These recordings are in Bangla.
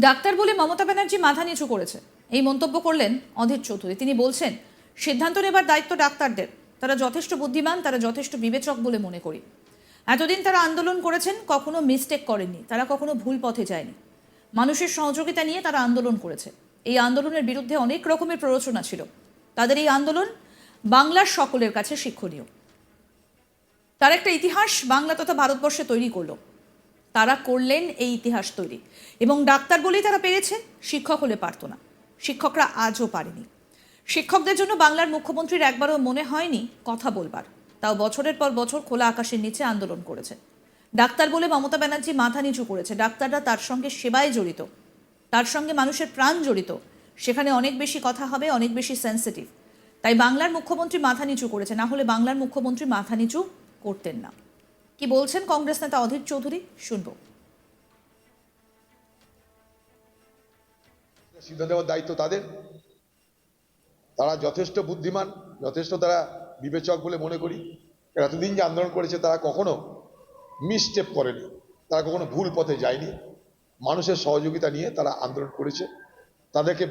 ডাক্তার বলে মমতা ব্যানার্জি মাথা নিচু করেছে। এই মন্তব্য করলেন অধীর চৌধুরী। তিনি বলছেন, সিদ্ধান্ত নেবার দায়িত্ব ডাক্তারদের। তারা যথেষ্ট বুদ্ধিমান, তারা যথেষ্ট বিবেচক বলে মনে করি। এতদিন তারা আন্দোলন করেছেন, কখনো মিস্টেক করেননি। তারা কখনো ভুল পথে যায়নি। মানুষের সহযোগিতা নিয়ে তারা আন্দোলন করেছে। এই আন্দোলনের বিরুদ্ধে অনেক রকমের প্ররোচনা ছিল। তাদের এই আন্দোলন বাংলার সকলের কাছে শিক্ষণীয়। তার একটা ইতিহাস বাংলা তথা ভারতবর্ষে তৈরি করল। তারা করলেন এই ইতিহাস তৈরি। এবং ডাক্তার বলেই তারা পেরেছে, শিক্ষক হলে পারতো না। শিক্ষকরা আজও পারেনি। শিক্ষকদের জন্য বাংলার মুখ্যমন্ত্রীর একবারও মনে হয়নি কথা বলবার। তাও বছরের পর বছর খোলা আকাশের নিচে আন্দোলন করেছে। ডাক্তার বলে মমতা ব্যানার্জি মাথা নিচু করেছে। ডাক্তাররা তার সঙ্গে সেবায় জড়িত। তার সঙ্গে মানুষের প্রাণ জড়িত। সেখানে অনেক বেশি কথা হবে, অনেক বেশি সেন্সিটিভ তাই বাংলার মুখ্যমন্ত্রী মাথা নিচু করেছে। না হলে বাংলার মুখ্যমন্ত্রী মাথা নিচু করতেন না। কি বলছেন কংগ্রেস নেতা অধীর চৌধুরী? শুনব। সিদ্ধান্ত নেওয়ার দায়িত্ব তাদের। তারা যথেষ্ট বুদ্ধিমান, যথেষ্ট তারা বিবেচক বলে মনে করি। এতদিন যে আন্দোলন করেছে তারা কখনো মিসস্টেপ করেনি। তারা কখনো ভুল পথে যায়নি। মানুষের সহযোগিতা নিয়ে তারা আন্দোলন করেছে। তাদেরকে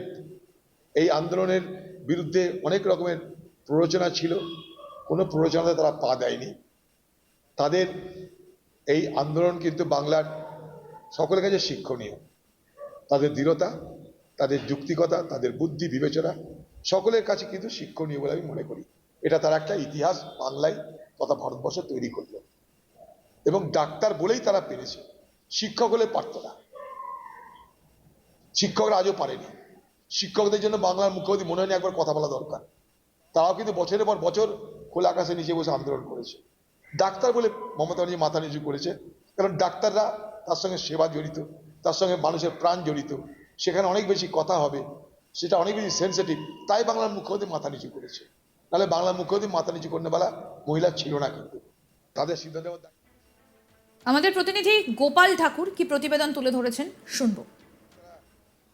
এই আন্দোলনের বিরুদ্ধে অনেক রকমের প্ররোচনা ছিল। কোনো প্ররোচনাতে তারা পা দেয়নি। তাদের এই আন্দোলন কিন্তু বাংলার সকলের কাছে শিক্ষণীয়। তাদের দৃঢ়তা, তাদের যুক্তিকতা, তাদের বুদ্ধি, বিবেচনা সকলের কাছে কিন্তু শিক্ষণীয় বলে আমি মনে করি। এটা তার একটা ইতিহাস বাংলায় তথা ভারতবর্ষে তৈরি করল। এবং ডাক্তার বলেই তারা পেরেছে, শিক্ষক হলে পারত না। শিক্ষকরা আজও পারেনি। শিক্ষকদের জন্য বাংলার মুখ্যমন্ত্রী মনে হয়নি একবার কথা বলা দরকার। তারাও কিন্তু বছরের পর বছর খোলা আকাশের নিচে বসে আন্দোলন করেছে। ডাক্তার বলে মমতা ব্যানার্জি মাথা নিচু করেছে। কারণ ডাক্তাররা তার সঙ্গে সেবা জড়িত তার সঙ্গে মানুষের প্রাণ জড়িত। সেখানে অনেক বেশি কথা হবে সেটা অনেক বেশি সেন্সিটিভ তাই বাংলার মুখ্যমন্ত্রী মাথা নিচু করেছে। নাহলে বাংলার মুখ্যমন্ত্রী মাথা নিচু করতে বেলা মহিলা ছিল না কিন্তু। তাদের সিদ্ধান্ত আমাদের প্রতিনিধি গোপাল ঠাকুর কি প্রতিবেদন তুলে ধরেছেন? শুনব।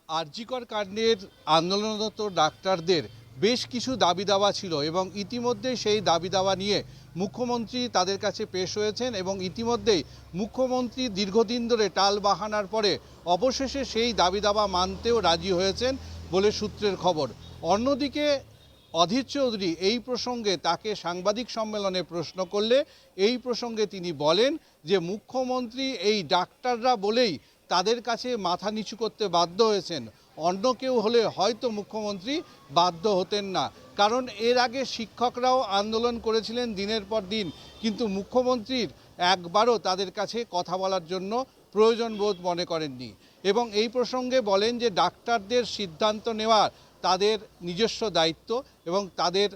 আরজিকর কাণ্ডের আন্দোলনরত ডাক্তারদের বেশ কিছু দাবি দাওয়া ছিল এবং ইতিমধ্যে সেই দাবি দাওয়া নিয়ে মুখ্যমন্ত্রী তাদের কাছে পেশ হয়েছেন এবং ইতিমধ্যেই মুখ্যমন্ত্রী দীর্ঘদিন ধরে টাল বাহানার পরে অবশেষে সেই দাবি দাওয়া মানতেও রাজি হয়েছেন বলে সূত্রের খবর। অন্যদিকে অধীর চৌধুরী এই প্রসঙ্গে তাকে সাংবাদিক সম্মেলনে প্রশ্ন করলে এই প্রসঙ্গে তিনি বলেন যে, মুখ্যমন্ত্রী এই ডাক্তাররা বলেই তাদের কাছে মাথা নিচু করতে বাধ্য হয়েছেন। অন্য কেউ হলে হয়তো মুখ্যমন্ত্রী বাধ্য হতেন না। কারণ এর আগে শিক্ষকরাও আন্দোলন করেছিলেন দিনের পর দিন। কিন্তু মুখ্যমন্ত্রীর একবারও তাদের কাছে কথা বলার জন্য প্রয়োজন বোধ মনে করেননি। এবং এই প্রসঙ্গে বলেন যে ডাক্তারদের সিদ্ধান্ত নেওয়ার তাদের নিজস্ব দায়িত্ব এবং তাদের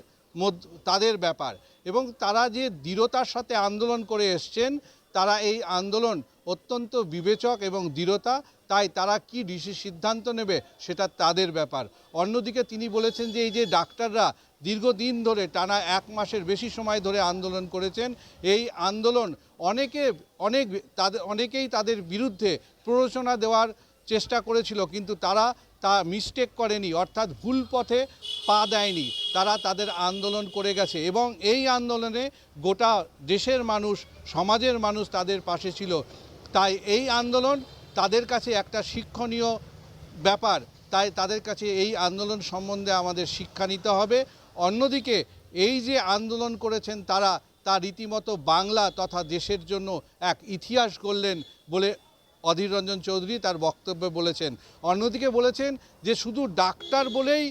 তাদের ব্যাপার। এবং তারা যে দৃঢ়তার সাথে আন্দোলন করে এসছেন, তারা এই আন্দোলন অত্যন্ত বিবেচক এবং দৃঢ়তা তাই তারা কি ডিসি সিদ্ধান্ত নেবে সেটা তাদের ব্যাপার। অন্যদিকে তিনি বলেছেন যে এই যে ডাক্তাররা দীর্ঘদিন ধরে টানা এক মাসের বেশি সময় ধরে আন্দোলন করেছেন, এই আন্দোলন অনেকে, অনেক তাদের, অনেকেই তাদের বিরুদ্ধে প্ররোচনা দেওয়ার চেষ্টা করেছিল, কিন্তু তারা তা মিস্টেক করেনি, অর্থাৎ ভুল পথে পা দেয়নি। তারা তাদের আন্দোলন করে গেছে এবং এই আন্দোলনে গোটা দেশের মানুষ, সমাজের মানুষ তাদের পাশে ছিল। তাই এই আন্দোলন তাদের কাছে একটা শিক্ষণীয় ব্যাপার, তাই তাদের কাছে এই আন্দোলন সম্বন্ধে আমাদের শিক্ষা নিতে হবে। অন্যদিকে, এই যে আন্দোলন করেছেন তারা, তা রীতিমতো বাংলা তথা দেশের জন্য এক ইতিহাস গড়লেন বলে অধীর রঞ্জন চৌধুরী তার বক্তব্যে বলেছেন। অন্যদিকে বলেছেন যে, শুধু ডাক্তার বলেই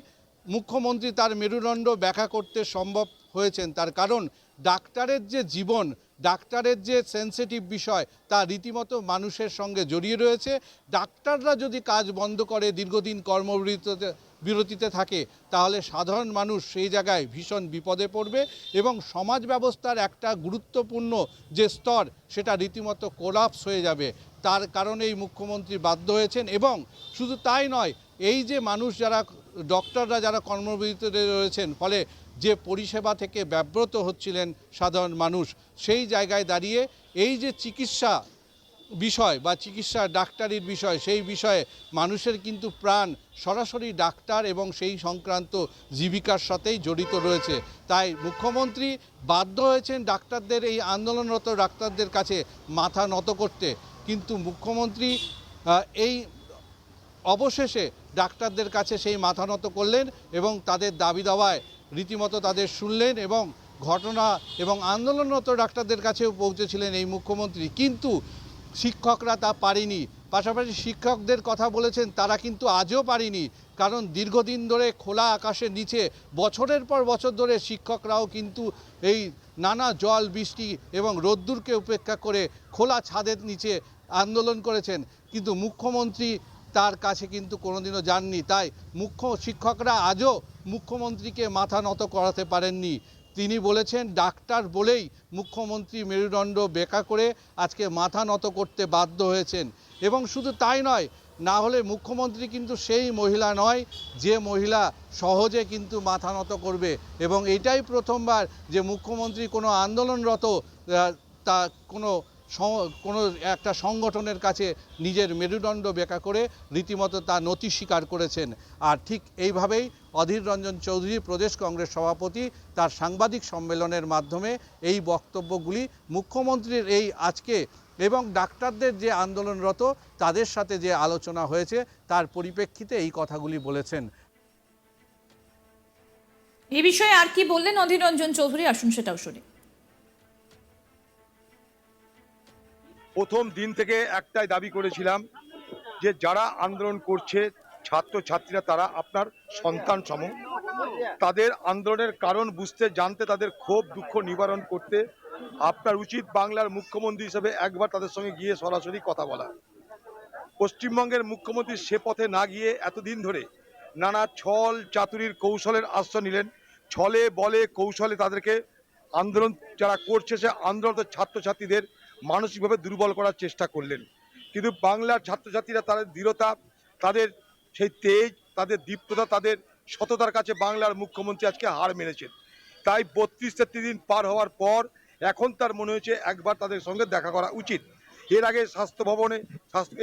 মুখ্যমন্ত্রী তার মেরুদণ্ড ব্যাখ্যা করতে সম্ভব হয়েছেন, তার কারণ ডাক্তারের যে জীবন ডাক্তারের যে সেন্সিটিভ বিষয়, তা রীতিমতো মানুষের সঙ্গে জড়িয়ে রয়েছে। ডাক্তাররা যদি কাজ বন্ধ করে, দীর্ঘদিন কর্মবিরতিতে, বিরতিতে থাকে, তাহলে সাধারণ মানুষ সেই জায়গায় ভীষণ বিপদে পড়বে এবং সমাজ ব্যবস্থার একটা গুরুত্বপূর্ণ যে স্তর, সেটা রীতিমতো কোলাপস হয়ে যাবে। তার কারণেই মুখ্যমন্ত্রী বাধ্য হয়েছেন এবং শুধু তাই নয়, এই যে মানুষ যারা ডক্টররা যারা কর্মবিরতিতে রয়েছেন, ফলে যে পরিষেবা থেকে ব্যব্রত হচ্ছিলেন সাধারণ মানুষ, সেই জায়গায় দাঁড়িয়ে এই যে চিকিৎসা বিষয় বা চিকিৎসা ডাক্তারির বিষয়, সেই বিষয়ে মানুষের কিন্তু প্রাণ সরাসরি ডাক্তার এবং সেই সংক্রান্ত জীবিকার সাথেই জড়িত রয়েছে। তাই মুখ্যমন্ত্রী বাধ্য হয়েছেন ডাক্তারদের এই আন্দোলনরত ডাক্তারদের কাছে মাথা নত করতে। কিন্তু মুখ্যমন্ত্রী এই অবশেষে ডাক্তারদের কাছে সেই মাথা নত করলেন এবং তাদের দাবি দাওয়ায় রীতিমতো তাদের শুনলেন এবং ঘটনা এবং আন্দোলনরত ডাক্তারদের কাছেও পৌঁছেছিলেন এই মুখ্যমন্ত্রী। কিন্তু শিক্ষকরা তা পারেনি। পাশাপাশি শিক্ষকদের কথা বলেছেন, তারা কিন্তু আজও পারেনি। কারণ দীর্ঘদিন ধরে খোলা আকাশের নিচে, বছরের পর বছর ধরে শিক্ষকরাও কিন্তু এই নানা জল, বৃষ্টি এবং রোদ্দুরকে উপেক্ষা করে খোলা ছাদের নিচে আন্দোলন করেছেন। কিন্তু মুখ্যমন্ত্রী তার কাছে কিন্তু কোনোদিনও যাননি। তাই মুখ্য শিক্ষকরা আজও মুখ্যমন্ত্রীকে মাথা নত করাতে পারেননি। তিনি বলেছেন, ডাক্তার বলেই মুখ্যমন্ত্রী মেরুদণ্ড বেকা করে আজকে মাথা নত করতে বাধ্য হয়েছেন। এবং শুধু তাই নয়, না হলে মুখ্যমন্ত্রী কিন্তু সেই মহিলা নয়, যে মহিলা সহজে কিন্তু মাথা নত করবে। এবং এটাই প্রথমবার যে মুখ্যমন্ত্রী কোনো আন্দোলনরত তা কোনো কোনো একটা সংগঠনের কাছে নিজের মেরুদণ্ড বেকা করে রীতিমতো তা নতি স্বীকার করেছেন। আর ঠিক এইভাবেই অধীর রঞ্জন চৌধুরী, প্রদেশ কংগ্রেস সভাপতি, তার সাংবাদিক সম্মেলনের মাধ্যমে এই বক্তব্যগুলি মুখ্যমন্ত্রীর এই আজকে এবং ডাক্তারদের যে আন্দোলনরত, তাদের সাথে যে আলোচনা হয়েছে, তার পরিপ্রেক্ষিতে এই কথাগুলি বলেছেন। এ বিষয়ে আর কি বললেন অধীর রঞ্জন চৌধুরী? আসুন সেটাও শুনি। প্রথম দিন থেকে একটাই দাবি করেছিলাম যে যারা আন্দোলন করছে ছাত্র ছাত্রীরা তারা আপনার সন্তান সম। তাদের আন্দোলনের কারণ বুঝতে, জানতে, তাদের ক্ষোভ, দুঃখ নিবারণ করতে আপনার উচিত বাংলার মুখ্যমন্ত্রী হিসেবে একবার তাদের সঙ্গে গিয়ে সরাসরি কথা বলা। পশ্চিমবঙ্গের মুখ্যমন্ত্রী সে পথে না গিয়ে এতদিন ধরে নানা ছল চাতুরির কৌশলের আশ্রয় নিলেন। ছলে বলে কৌশলে তাদেরকে আন্দোলন যারা করছে, সে আন্দোলনত ছাত্রছাত্রীদের মানসিকভাবে দুর্বল করার চেষ্টা করলেন। কিন্তু বাংলার ছাত্রছাত্রীরা তাদের দৃঢ়তা, তাদের সেই তেজ, তাদের দীপ্ততা, তাদের সততার কাছে বাংলার মুখ্যমন্ত্রী আজকে হার মেনেছেন। তাই বত্রিশ তেত্রিশ দিন পার হওয়ার পর এখন তার মনে হয়েছে একবার তাদের সঙ্গে দেখা করা উচিত। এর আগে স্বাস্থ্য ভবনে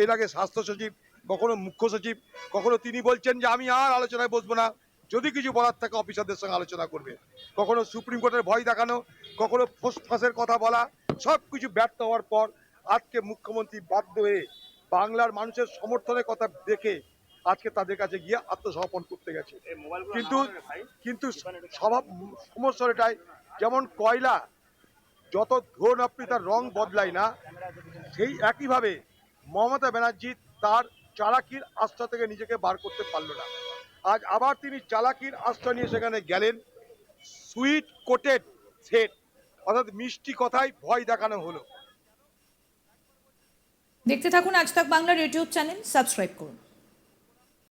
এর আগে স্বাস্থ্য সচিব, কখনো মুখ্য সচিব, কখনো তিনি বলছেন যে আমি আর আলোচনায় বসবো না। যদি কিছু বলার থাকে অফিসারদের সঙ্গে আলোচনা করবে। কখনো সুপ্রিম কোর্টের ভয় দেখানো কখনো ফোস ফাঁসের কথা বলা সব কিছু ব্যর্থ হওয়ার পর আজকে মুখ্যমন্ত্রী বাধ্য হয়ে বাংলার মানুষের সমর্থনের কথা দেখে আজকে তাদের কাছে গিয়ে আত্মসমর্পণ করতে গেছে। কিন্তু কিন্তু স্বভাব সমস্যা এটাই যেমন কয়লা যত ধরুন আপনি তার রং বদলায় না সেই একইভাবে মমতা ব্যানার্জি তার চালাকির আস্থা থেকে নিজেকে বার করতে পারল না। আজ আবার তিনি চালাকির আশ্রয় নিয়ে সেখানে গেলেন। সুইট কোটেড সেট, অর্থাৎ মিষ্টি কথায় ভয় দেখানো হলো। দেখতে থাকুন আজ তাক বাংলার ইউটিউব চ্যানেল, সাবস্ক্রাইব করুন।